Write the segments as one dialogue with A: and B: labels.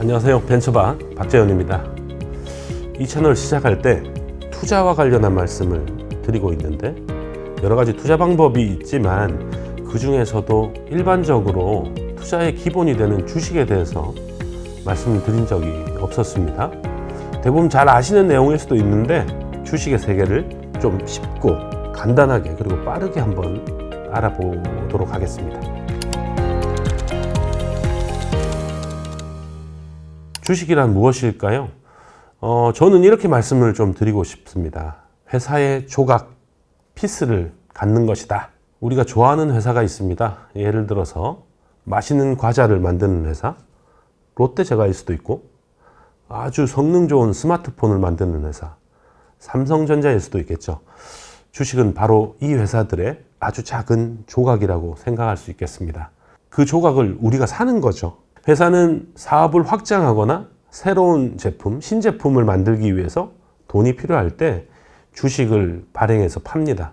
A: 안녕하세요. 벤처반 박재현입니다. 이 채널 시작할 때 투자와 관련한 말씀을 드리고 있는데 여러 가지 투자 방법이 있지만 그 중에서도 일반적으로 투자의 기본이 되는 주식에 대해서 말씀을 드린 적이 없었습니다. 대부분 잘 아시는 내용일 수도 있는데 주식의 세계를 좀 쉽고 간단하게 그리고 빠르게 한번 알아보도록 하겠습니다. 주식이란 무엇일까요? 어, 저는 이렇게 말씀을 좀 드리고 싶습니다. 회사의 조각, 피스를 갖는 것이다. 우리가 좋아하는 회사가 있습니다. 예를 들어서 맛있는 과자를 만드는 회사, 롯데제과일 수도 있고, 아주 성능 좋은 스마트폰을 만드는 회사, 삼성전자일 수도 있겠죠. 주식은 바로 이 회사들의 아주 작은 조각이라고 생각할 수 있겠습니다. 그 조각을 우리가 사는 거죠. 회사는 사업을 확장하거나 새로운 제품, 신제품을 만들기 위해서 돈이 필요할 때 주식을 발행해서 팝니다.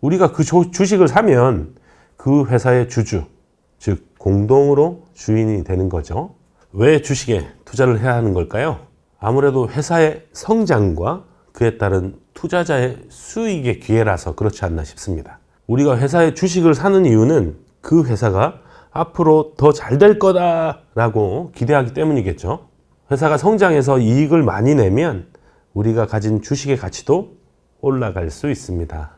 A: 우리가 그 조- 주식을 사면 그 회사의 주주, 즉 공동으로 주인이 되는 거죠. 왜 주식에 투자를 해야 하는 걸까요? 아무래도 회사의 성장과 그에 따른 투자자의 수익의 기회라서 그렇지 않나 싶습니다. 우리가 회사의 주식을 사는 이유는 그 회사가 앞으로 더 잘 될 거다라고 기대하기 때문이겠죠. 회사가 성장해서 이익을 많이 내면 우리가 가진 주식의 가치도 올라갈 수 있습니다.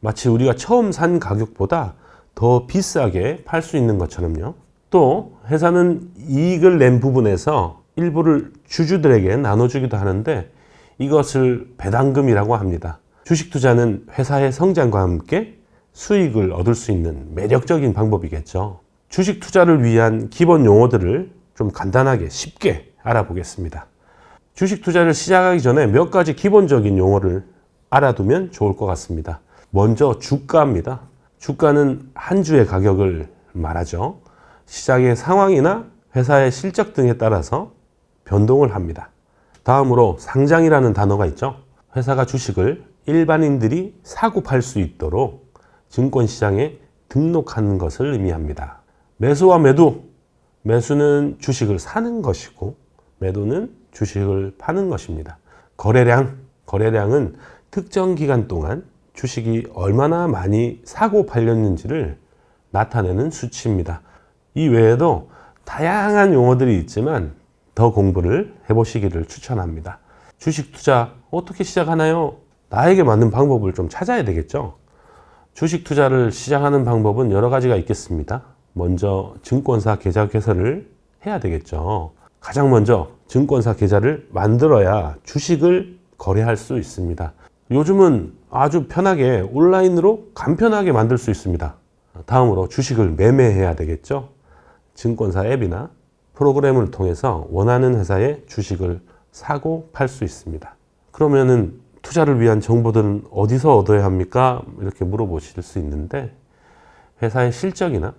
A: 마치 우리가 처음 산 가격보다 더 비싸게 팔 수 있는 것처럼요. 또 회사는 이익을 낸 부분에서 일부를 주주들에게 나눠주기도 하는데 이것을 배당금이라고 합니다. 주식 투자는 회사의 성장과 함께 수익을 얻을 수 있는 매력적인 방법이겠죠. 주식 투자를 위한 기본 용어들을 좀 간단하게 쉽게 알아보겠습니다. 주식 투자를 시작하기 전에 몇 가지 기본적인 용어를 알아두면 좋을 것 같습니다. 먼저 주가입니다. 주가는 한 주의 가격을 말하죠. 시장의 상황이나 회사의 실적 등에 따라서 변동을 합니다. 다음으로 상장이라는 단어가 있죠. 회사가 주식을 일반인들이 사고 팔 수 있도록 증권시장에 등록하는 것을 의미합니다. 매수와 매도. 매수는 주식을 사는 것이고, 매도는 주식을 파는 것입니다. 거래량. 거래량은 특정 기간 동안 주식이 얼마나 많이 사고 팔렸는지를 나타내는 수치입니다. 이 외에도 다양한 용어들이 있지만 더 공부를 해보시기를 추천합니다. 주식 투자 어떻게 시작하나요? 나에게 맞는 방법을 좀 찾아야 되겠죠. 주식 투자를 시작하는 방법은 여러 가지가 있겠습니다. 먼저 증권사 계좌 개설을 해야 되겠죠. 가장 먼저 증권사 계좌를 만들어야 주식을 거래할 수 있습니다. 요즘은 아주 편하게 온라인으로 간편하게 만들 수 있습니다. 다음으로 주식을 매매해야 되겠죠. 증권사 앱이나 프로그램을 통해서 원하는 회사의 주식을 사고 팔 수 있습니다. 그러면은 투자를 위한 정보들은 어디서 얻어야 합니까? 이렇게 물어보실 수 있는데 회사의 실적이나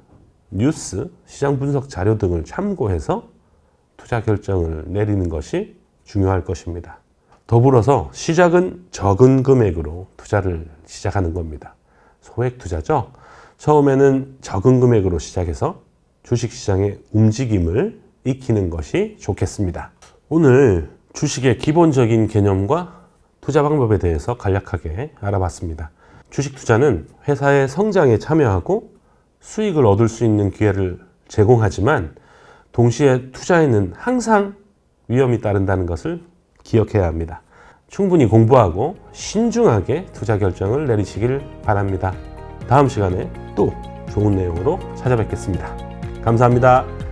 A: 뉴스, 시장 분석 자료 등을 참고해서 투자 결정을 내리는 것이 중요할 것입니다. 더불어서 시작은 적은 금액으로 투자를 시작하는 겁니다. 소액 투자죠. 처음에는 적은 금액으로 시작해서 주식 시장의 움직임을 익히는 것이 좋겠습니다. 오늘 주식의 기본적인 개념과 투자 방법에 대해서 간략하게 알아봤습니다. 주식 투자는 회사의 성장에 참여하고 수익을 얻을 수 있는 기회를 제공하지만 동시에 투자에는 항상 위험이 따른다는 것을 기억해야 합니다. 충분히 공부하고 신중하게 투자 결정을 내리시길 바랍니다. 다음 시간에 또 좋은 내용으로 찾아뵙겠습니다. 감사합니다.